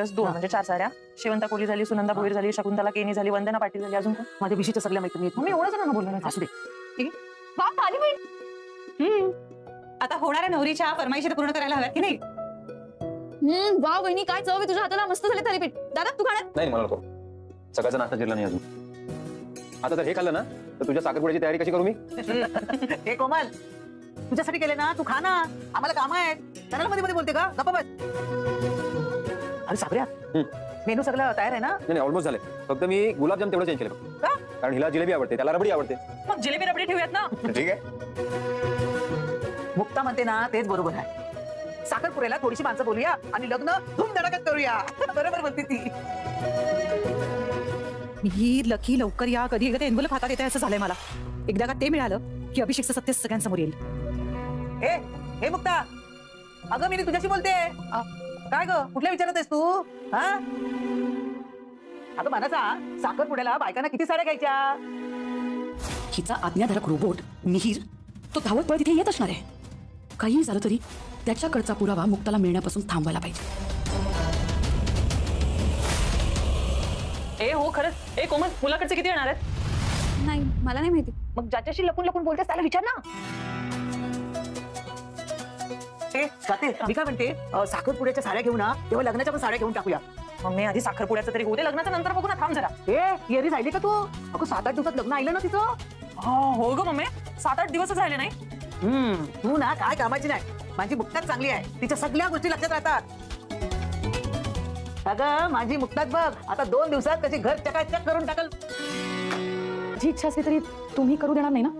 Plus दोन म्हणजे चार साड्या शेवंता कोली झाली सुनंदा भोईर झाली शकुंतला केनी झाली वंदना पाटील झाली अजून कोण? माझ्या विशीच्या सगळ्या मैत्रिणी आहेत. मम्मी एवढं जणांना बोलणार असू दे. बाप आली बहीण आता होणाऱ्या नवरीच्या फरमाईशी पूर्ण करायला हव्यात की नाही? हम्म वा वहिनी काय चव आहे तुझ्या हाताला? मस्त झाले थालीपीठ. दादा तू खाण्यात नाही मला नको. सकाळचा नाश्ता जिरला नाही अजून. आता जर हे खाल्लं ना तर तुझ्या साखरपुड्याची तयारी कशी करू मी? हे कोमल तुझ्यासाठी केले ना तू खा ना. आम्हाला काम आहे त्याला मध्ये मध्ये बोलते का? गप्पा बस. अरे साबऱ्या हम्म. मेनू सगळं तयार आहे ना? नाही ऑलमोस्ट झाले फक्त मी गुलाबजाम तेवढं चेंज केलं फक्त. का? कारण हिला जिलेबी आवडते त्याला रबडी आवडते. मग जिलेबी रबडी ठेवूयात ना? ठीक आहे. मुक्ता म्हणते ना तेच बरोबर आहे. साखरपुऱ्याला थोडीशी माणसं बोलूया आणि लग्न धूमधडाक्यात करूया. बरोबर म्हणते ती. ही लकी लवकर या कधी एकदा एनवलप हातात येते असं झालंय मला. एकदा का ते मिळालं की अभिषेकचं सत्य सगळ्यांसमोर येईल. हे हे मुक्ता. अगं मी तुझ्याशी बोलते काय ग? कुठल्या विचारत आहेस तू? हा? अगं मनाचा साखरपुड्याला बायकांना किती साड्या घ्यायच्या? हिचा आज्ञाधारक रोबोट मिहीर तो धावत पळत इथे येत असणार आहे. काही झालं तरी त्याच्याकडचा पुरावा मुक्ताला मिळण्यापासून थांबवायला पाहिजे. ए हो खरंच. ए कोमल मुलाकडचे किती येणार आहेत? नाही मला नाही माहिती. मग ज्याच्याशी लपून लपून बोलतेस त्याला विचार ना. हे जाते मी काय म्हणते अ, साखरपुड्याच्या साड्या घेऊ ना तेव्हा लग्नाच्या पण साड्या घेऊन टाकूया. मम्मी आधी साखरपुड्याचं तरी होते लग्नाच्या नंतर बघू ना थांब जरा. ए येरी राहिली का तू? अगं सात आठ दिवसात लग्न आलं ना तिचं? हा, हो ग मम्मी. सात आठ दिवस झाले नाही. हम्म तू ना काय कामाची नाही. माझी मुक्ताच चांगली आहे. तिच्या सगळ्या गोष्टी लक्षात राहतात. अगं माझी मुक्ताच बघ आता दोन दिवसात त्याची घर चकाचक करून टाकल. जी इच्छा असली तरी तुम्ही करू देणार नाही ना?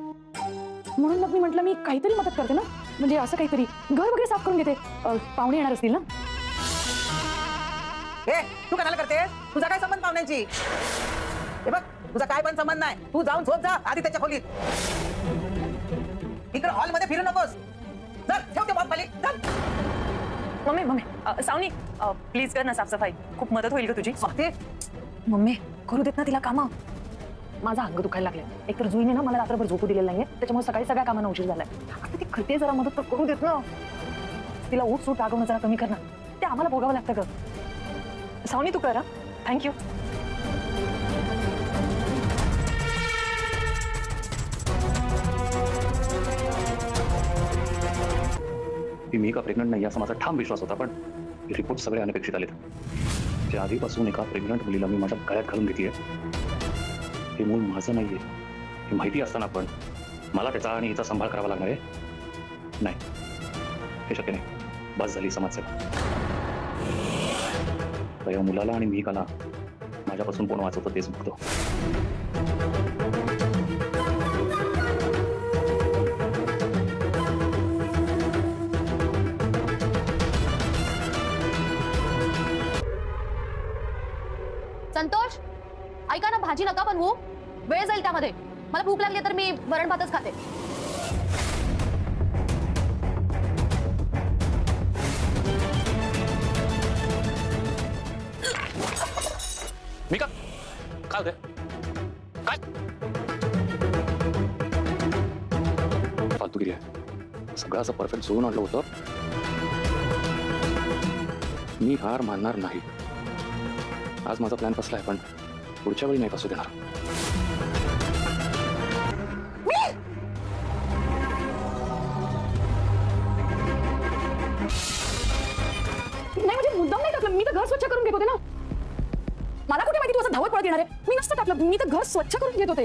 म्हणून मग मी म्हटलं मी काहीतरी मदत करते ना? म्हणजे असं काहीतरी. घर वगैरे साफ़ करून घेते अ, पाहुणे येणार असतील ना? हे तू कशाला करते तुझा काय संबंध पाहुण्यांची? हे बघ तुझा काय पण संबंध नाही. तू जाऊन झोप जा आधी त्याच्या खोलीत. इकडे हॉल मध्ये फिरू नकोस. चल ठेव ते बॉब खाली. चल. Mummy mummy. A, Saavni please कर ना साफसफाई. खूप मदत होईल का तुझी. स्वाती. मम्मी करू देत ना तिला कामं. माझा अंग दुखायला लागले एकतर जुईने ना मला रात्रभर झोपू दिलेलं नाहीये, त्याच्यामुळे सकाळी सगळ्या कामांना उशीर झालाय. आता ती करते जरा मदत तर करू देत ना. तिला ऊट सूट रागवणं जरा कमी कर ना. ते आम्हाला भोगावं लागतं ग. सावनी, तू कर थँक्यू की मी एका प्रेग्नंट नाही असा माझा ठाम विश्वास होता, पण रिपोर्ट सगळे अनपेक्षित आलेत. त्या आधीपासून एका प्रेग्नंट मुलीला मी माझ्या गळ्यात घालून घेतली हे मूल माझं नाहीये. हे माहिती असताना पण मला त्याचा आणि हिचा सांभाळ करावा लागणार आहे? नाही. हे शक्य नाही. बस झाली समाजसेवा तर या मुलाला आणि मी कला माझ्यापासून कोण वाचवतं तेच बघतो बनवू वेळ जाईल त्यामध्ये. मला भूक लागली तर मी वरण भातच खाते. मी काय होते काय? आहे. सगळं असं परफेक्ट जुळून आणलं होतं. मी हार मानणार नाही. आज माझा प्लॅन फसला आहे पण. पुढच्या वेळी नाही फसू देणार नाही म्हणजे मुद्दाम नाही टाकलं मी तर घर स्वच्छ करून घेत होते ना मला कुठे माहिती तू असं धावत पळत येणार आहे मी नसतं टाकलं मी तर घर स्वच्छ करून घेत होते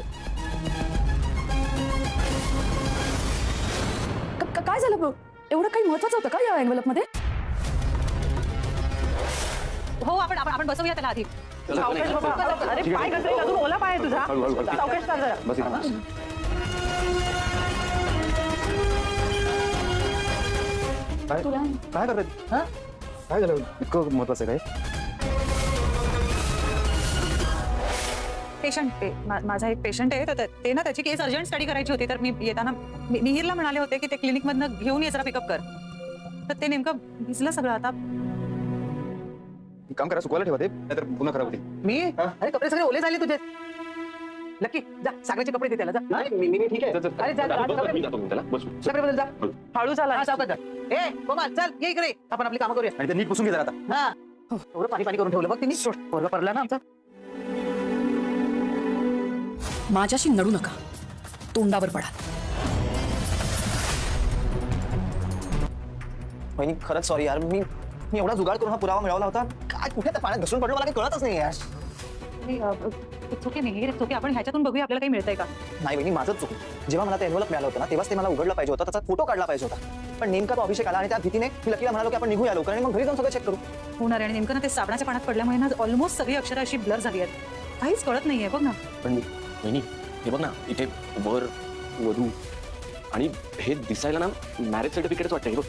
क- क- काय झालं बघ एवढं काही महत्वाचं होतं का या एनवलप मध्ये हो आपण आपण आपण बसवूया त्याला आधी सावकाश बाबा. अरे पाय घसरेल अजून ओला पाय आहे तुझा। हळू, हळू, हळू. सावकाश चाल जरा। बस काय काय करताय काय झालं इतकं महत्वाचं आहे काय? पेशंट माझा एक पेशंट आहे तर ते- ते ना त्याची केस अर्जंट स्टडी करायची होती तर मी येताना मिहिरला म्हणाले होते की ते क्लिनिक मधनं घेऊन ये जरा पिकअप कर. तर ते नेमकं भिजलं सगळं आता. काम करा सुकवायला ठेवा ते नाहीतर पुन्हा खराब होतील मी? अरे कपडे सगळे ओले झाले तुझे. लकी जा सागरचे कपडे दे त्याला जा. हा? ठीक आहे. अरे जा, जा, जा, मी जातो मी त्याला. बसू कपडे बदल जा. हळू झाला हा सावकाश. जा ए कोमल चल ये इकडे. आपण आपली कामं करूया आणि ते नीट पुसून घे जरा आता. हा. एवढं पाणी पाणी करून ठेवलं बघ तिने. पोरगा पडला ना आमचा. माझ्याशी नडू नका. तोंडावर पडा. वहिनी खरंच सॉरी यार. मी मी एवढा जुगाड करून हा पुरावा मिळवला होता. काय कुठे पाण्यात घसरून पडलो? मला काही कळतच नाही यार. चुके नाही आपण ह्याच्यातून बघूया आपल्याला काही मिळतंय का? नाही माझंच चुक. जेव्हा मला ते एनवलप मिळालं होतं ना तेव्हाच ते मला उघडलं पाहिजे होतं. त्याचा फ़ोटो काढला पाहिजे होता. पण नेमका तो अभिषेक आला आणि त्या भीतीने मी लकीला म्हणालो की आपण निघूया लवकर आणि मग घरी जाऊन सगळं चेक करू. होणार आणि नेमकं ना ते साबणाच्या पाण्यात पडल्यामुळे ना ऑलमोस्ट सगळी अक्षरं अशी ब्लर झाली आहेत. काहीच कळत नाहीये बघ ना. पण वहिनी हे बघ ना इथे वर वधू. आणि हे दिसायला ना मॅरेज सर्टिफिकेटच वाटतं हे बघ.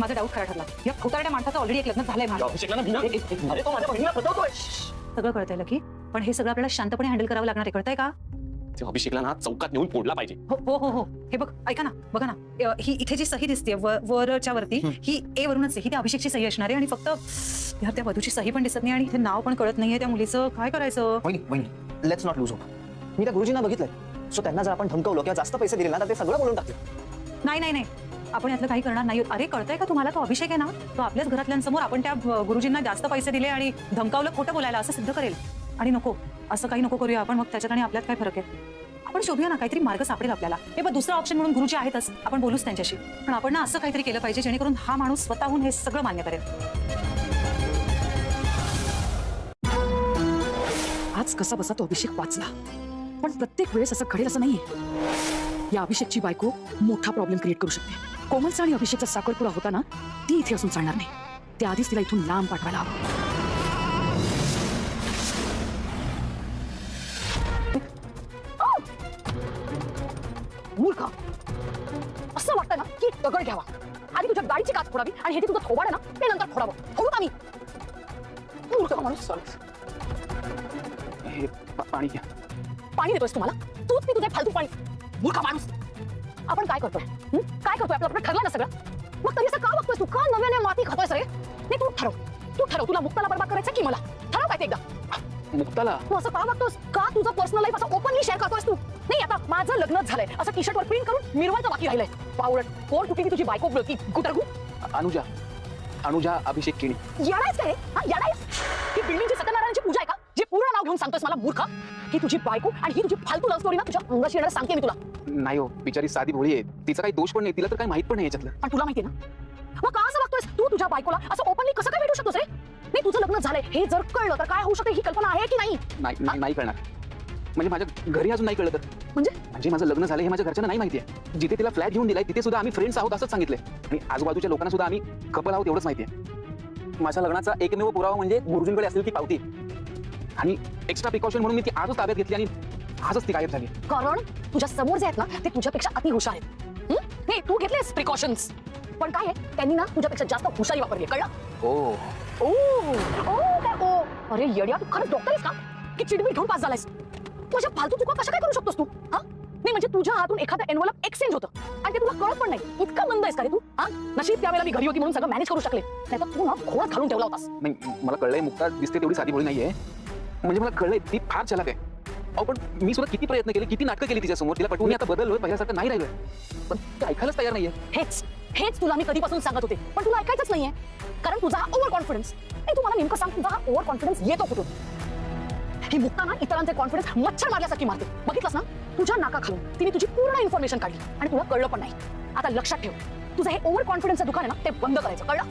माझा डाऊट खरा ठरला. या खोटारड्या माणसाचं ऑलरेडी एक लग्न झालंय माझं. अभिषेकला ना भिना अरे तो माझ्या बहिणीला सगळं कळतंय लकी. पण हे सगळं आपल्याला शांतपणे हँडल करावं लागणार आहे कळतंय का? ते अभिषेकला ना चौकात नेऊन फोडला पाहिजे. हो हो हो हो. हे बघ ऐका ना बघा ना. अ, ही इथे जी सही दिसते वरच्या वरती ही ए वरूनच आहे. ही त्या अभिषेकची सही असणार आहे आणि फक्त ह्या त्या वधूची सही पण दिसत नाही आणि इथे नाव पण कळत नाहीये त्या मुलीचं. काय करायचं? वहिनी वहिनी लेट्स नॉट लूज होप मी त्या गुरुजींना बघितलंय. सो त्यांना जर आपण धमकवलं किंवा जास्त पैसे दिले ना तर ते सगळं बोलून टाकतील. नाही नाही नाही. आपण यातलं काही करणार नाही. अरे कळतंय का तुम्हाला तो अभिषेक आहे ना? तो आपल्याच घरातल्यांसमोर आपण त्या गुरुजींना जास्त पैसे दिले आणि धमकावलं खोटं बोलायला असं सिद्ध करेल. आणि नको असं काही नको करूया आपण. मग त्याच्यात आणि आपल्यात काय फरक आहे? आपण शोधूया ना काहीतरी मार्ग सापडेल आपल्याला. हे बघ दुसरा ऑप्शन म्हणून गुरुजी आहेतच. आपण बोलूच त्यांच्याशी. पण आपण ना असं काहीतरी केलं पाहिजे जेणेकरून हा माणूस स्वतःहून हे सगळं मान्य करेल. आज कसा बसा तो अभिषेक वाचला? पण प्रत्येक वेळेस असं घडेल असं नाहीये. या अभिषेकची बायको मोठा प्रॉब्लेम क्रिएट करू शकते. कोमलचा आणि अभिषेकचा साखरपुडा होता ना ती इथे असून चालणार नाही. त्याआधीच तिला इथून लांब पाठवायला हवं. मूर्ख! असं वाटतं ना की दगड घ्यावा. आधी तुझ्या गाडीची काच फोडावी आणि हे जे तुझं थोबाड ना ते नंतर फोडावं. फोडू का मी? मूर्ख माणूस हे पाणी घ्या. पाणी देतोयस तुम्हाला? तूच मी तुझे फालतू पाणी मूर्ख माणूस! आपण काय करतोय? काय करतोय आपलं? आपलं ठरलं ना सगळं? मग तरी असं का बघतोयस तू? का नव्याने माती खातोयस रे नाही तू ठरव. तू ठरव. तुला मुक्ताला बरबाद करायचं की मला? ठरव काय ते एकदा. मुक्ताला? तू असं का बघतोस? का तुझं पर्सनल लाईफ असं ओपनली शेअर करतोस तू? नाही आता माझं लग्न झालंय. असं टी वर प्रिंट करून मिरवायचं बाकी राहिलंय. पावडट कोण कुठली तुझी बायको की गुटरगू? अनुजा. अनुजा अभिषेक केणी. येणारच काय हा? येणारच? ही बिल्डिंगची सत्यनारायणची नाव घेऊन सांगतोस मला मूर्ख? ही तुझी बायको आणि ही तुझी फालतू लव्ह स्टोरी ना तुझ्या अंगाशी येणार सांगते मी तुला. नाही हो बिचारी साधी भोळी आहे. तिचा काही दोष पण नाही तिला तर काही माहित पण नाही याच्यातलं. पण तुला माहिती ना? मग का असं बघतोयस तू तुझ्या बायकोला असं ओपनली कसं काय भेटू शकतोस रे? नाही तुझं लग्न झालंय हे जर कळलं तर काय होऊ शकते? ही कल्पना आहे की नाही? नाही नाही कळणार. म्हणजे माझ्या घरी अजून नाही कळलं तर? म्हणजे? म्हणजे माझं लग्न झालं हे माझ्या घरच्यांना नाही माहिती आहे जिथे तिला फ्लॅट घेऊन दिलाय तिथे सुद्धा आम्ही फ्रेंड्स आहोत असंच सांगितलंय. आणि आजूबाजूच्या लोकांना सुद्धा आम्ही कपल आहोत एवढंच माहिती आहे माझ्या लग्नाचा एकमेव पुरावा म्हणजे गुरुजींकडे असेल ती पावती. आणि एक्स्ट्रा प्रिकॉशन म्हणून मी ती आजच ताब्यात घेतली आणि आजच ती गायब झाली. कारण तुझ्या समोर जे आहेत ना ते तुझ्यापेक्षा अति हुशार आहेत. हं? नाही तू घेतलेस प्रिकॉशन्स पण काय आहे? त्यांनी ना तुझ्यापेक्षा जास्त हुशारी वापरली आहे, कळलं? ओ ओ ओ काय ओ. अरे येड्या तू खरंच डॉक्टर आहेस का? की चिडमी घेऊन पास झालायस? तुझ्या फालतू चुका कशा काय करू शकतोस तू? हा? नाही म्हणजे तुझ्या हातून एखादं एनवलप एक्सचेंज होतं. आणि ते तुला कळत पण नाही. इतका मंद आहेस का रे तू? हा? नशीब त्यावेळेला मी घरी होती म्हणून सगळं मॅनेज करू शकले. नाही तर तू ना खोळात घालून ठेवला होतास. नाही मला कळलंय मुक्ता दिसते तेवढी साधी भोळी नाहीये. म्हणजे मला कळलंय, ती फार चालाक आहे. अहो, पण मी सुद्धा किती प्रयत्न केले, किती नाटकं केली तिच्यासमोर, तिला पटवून मी आता बदललोय, पहिल्यासारखं नाही राहिलोय. पण ती ऐकायलाच तयार नाहीये. हेच हेच तुला मी कधीपासून सांगत होते, पण तुला ऐकायचंच नाहीये. कारण तुझा ओव्हर कॉन्फिडन्स तू मला नेमकं सांग, तुझा ओव्हर कॉन्फिडन्स येतो कुठून? ही मुक्ता ना इतरांचे कॉन्फिडन्स मच्छर मारल्यासारखी मारते. बघितलंस ना? तुझ्या नाका खालून तिने तुझी पूर्ण इन्फॉर्मेशन काढली आणि तुला कळलं पण नाही. आता लक्षात ठेव. तुझं हे ओव्हर कॉन्फिडन्सचं दुकान आहे ना, ते बंद करायचं. कळलं?